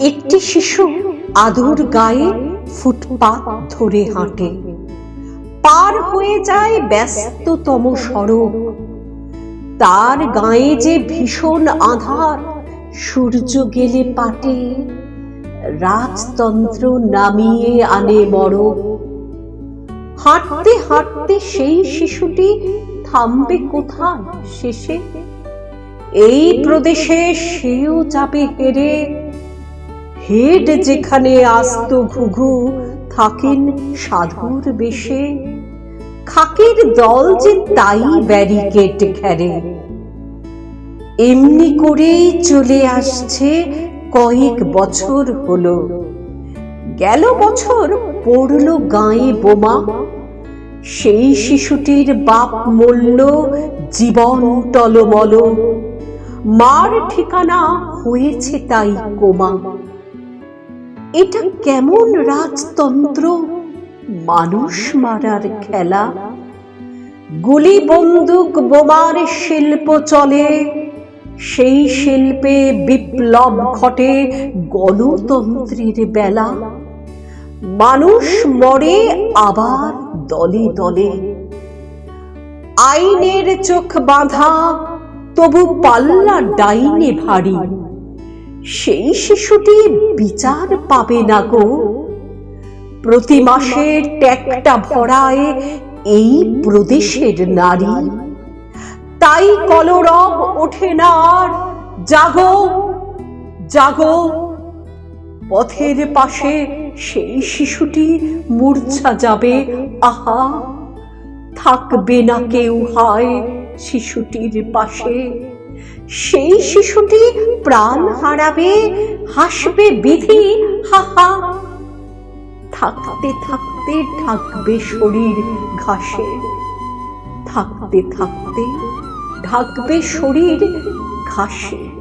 একটি শিশু আদর গায়ে ফুটপাত ধরে হাঁটে। পার হয়ে যায় ব্যস্ততম সড়ক। তার গায়ে যে ভীষণ আধার, সূর্য গেলে পাটে। রাজতন্ত্র নামিয়ে আনে বড় হাঁটতে হাঁটতে সেই শিশুটি থামবে কোথায় শেষে? এই প্রদেশে সেও যাবে হেরে। হেড যেখানে আস্ত ঘুঘু, থাকেন সাধুর বেশে। খাকের দল যে তাই ব্যারিকেড ঘেরে। এমনি করেই চলে আসছে কয়েক বছর হলো। গেল বছর পড়ল গায়ে বোমা। সেই শিশুটির বাপ মূল্য জীবন টলমল। মার ঠিকানা হয়েছে তাই কোমা। এটা কেমন রাজতন্ত্র? মানুষ মারার খেলা? গুলি বন্দুক বোমার শিল্প চলে, সেই শিল্পে বিপ্লব ঘটে গণতন্ত্রের বেলা। মানুষ মরে, আবার দলে দলে। আইনের চোখ বাঁধা, তবু পাল্লা ডাইনে ভারী। সেই শিশুটি বিচার পাবে না গো। প্রতি মাসের ট্যাকটা ভরায় এই প্রদেশের নারী। তাই কলরব ওঠে না আর। জাগো জাগো। পথের পাশে সেই শিশুটি মূর্ছা যাবে। আহা, থাকবে না কেউ হায় শিশুটির পাশে। সেই শিশুটি প্রাণ হারাবে, হাসবে বিধি, হাহা। থাকতে থাকতে ঢাকবে শরীর ঘাসে, থাকতে থাকতে ঢাকবে শরীর ঘাসে।